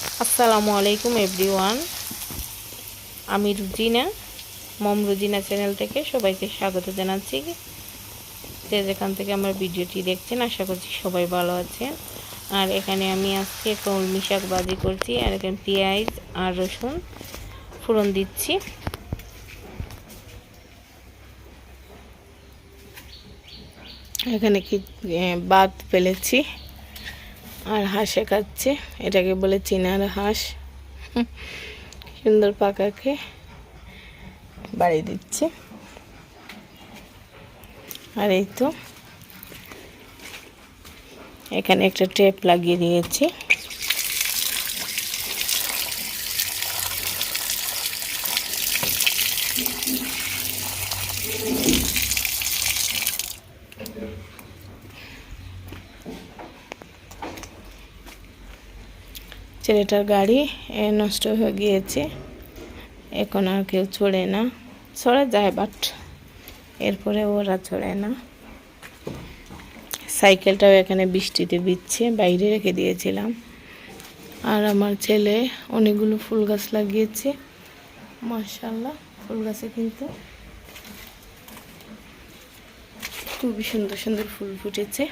আসসালামু আলাইকুম, এভরিওয়ান। আমি রুজিনা, মম রুজিনা চ্যানেল থেকে সবাইকে স্বাগত জানাচ্ছি। যে যেখান থেকে আমার ভিডিওটি দেখছেন, আশা করছি সবাই ভালো আছেন। আর এখানে আমি আজকে কলমি শাক বাজি করছি, আর এখানে পেঁয়াজ আর রসুন ফোড়ন দিচ্ছি। এখানে কি বাদ ফেলেছি। আর হাঁসে খাচ্ছে। এটাকে বলে চিনার হাঁস। সুন্দর পাকাকে বাড়ি দিচ্ছে। আর এই তো এখানে একটা টেপ লাগিয়ে দিয়েছি। ছেলেটার গাড়ি নষ্ট হয়ে গিয়েছে। এখন আর কেউ চড়ে না। চড়ে যায় বাট এরপরে ওরা চড়ে না। সাইকেলটাও এখানে বৃষ্টিতে বিচ্ছে বাইরে রেখে দিয়েছিলাম। আর আমার ছেলে অনেকগুলো ফুল গাছ লাগিয়েছে। মার্শাল্লাহ ফুল গাছে কিন্তু খুবই সুন্দর সুন্দর ফুল ফুটেছে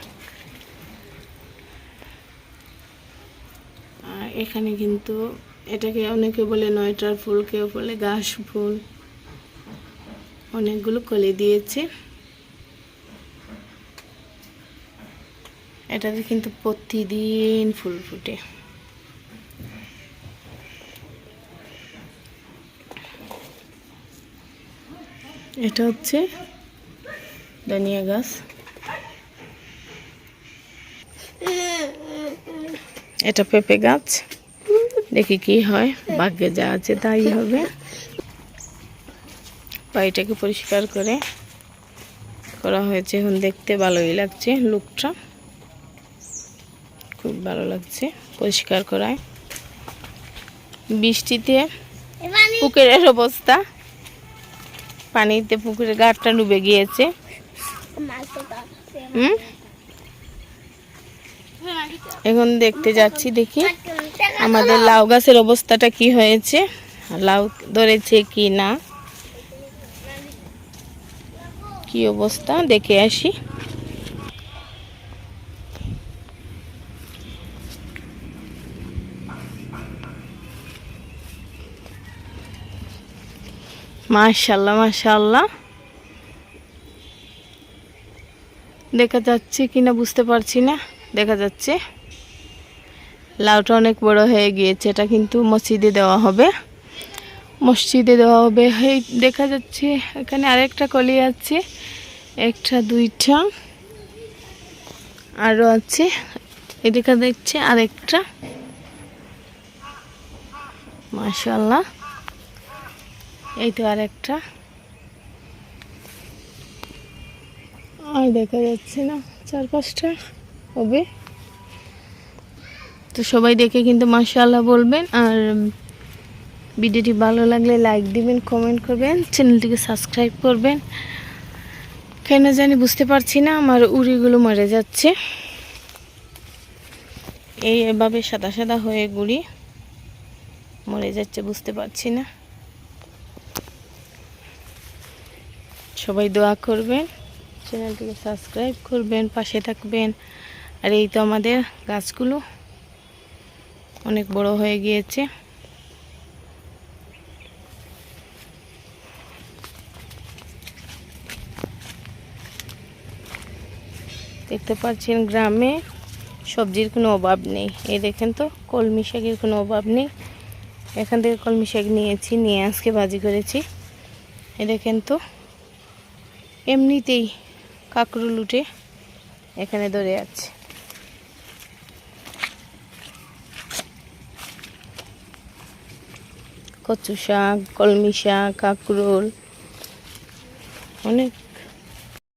আর এখানে কিন্তু এটাকে অনেকে বলে নয়টার ফুল, কেউ বলে ঘাস ফুল। অনেকগুলো কলি দিয়েছে। এটাতে কিন্তু প্রতিদিন ফুল ফুটে। এটা হচ্ছে ধনিয়া গাছ। এটা পেঁপে গাছ। দেখি কি হয়, ভাগ্যে যা আছে তাই হবে। বাড়িটাকে পরিষ্কার করে করা হয়েছে। এখন দেখতে ভালোই লাগছে লুকটা। খুব ভালো লাগছে পরিষ্কার করায়। বৃষ্টিতে পুকুরের অবস্থা। পানিতে পুকুরের গাড়টা ডুবে গিয়েছে। হুম? এখন দেখতে যাচ্ছি, দেখি আমাদের লাউ গাছের অবস্থাটা কি হয়েছে, লাউ ধরেছে কি না, কি অবস্থা, দেখে আসি। মাশাল্লাহ মাশাল্লাহ। দেখা যাচ্ছে কিনা, বুঝতে পারছি না। দেখা যাচ্ছে। লাউটা অনেক বড় হয়ে গিয়েছে, এটা কিন্তু মসজিদে দেওয়া হবে। মসজিদে দেওয়া হবে, এই দেখা যাচ্ছে এখানে আরেকটা কলি আছে, একটা, দুইটা আরও আছে, এদিকে দেখছে আরেকটা। মাশাল্লাহ এই তো আরেকটা। আর দেখা যাচ্ছে না চার পাঁচটা হবে। তো সবাই দেখে কিন্তু মাশাআল্লাহ বলবেন। আর ভিডিওটি ভালো লাগলে লাইক দিবেন কমেন্ট করবেন চ্যানেলটিকে সাবস্ক্রাইব করবেন। কেন জানি বুঝতে পারছি না, আমার উড়িগুলো মরে যাচ্ছে। এই এভাবে সাদা সাদা হয়ে গুড়ি মরে যাচ্ছে, বুঝতে পারছি না। সবাই দোয়া করবেন চ্যানেলটিকে সাবস্ক্রাইব করবেন, পাশে থাকবেন। আর এই তো আমাদের গাছগুলো অনেক বড় হয়ে গিয়েছে। দেখতে পাচ্ছেন গ্রামে সবজির কোনো অভাব নেই। এই দেখেন তো, কলমি শাকের কোনো অভাব নেই। এখান থেকে কলমি শাক নিয়েছি, নিয়ে আজকে ভাজি করেছি। এ দেখেন তো, এমনিতেই কাকরুল উঠে এখানে ধরে আছে। কচু শাক কলমি শাক কাঁকরোল অনেক।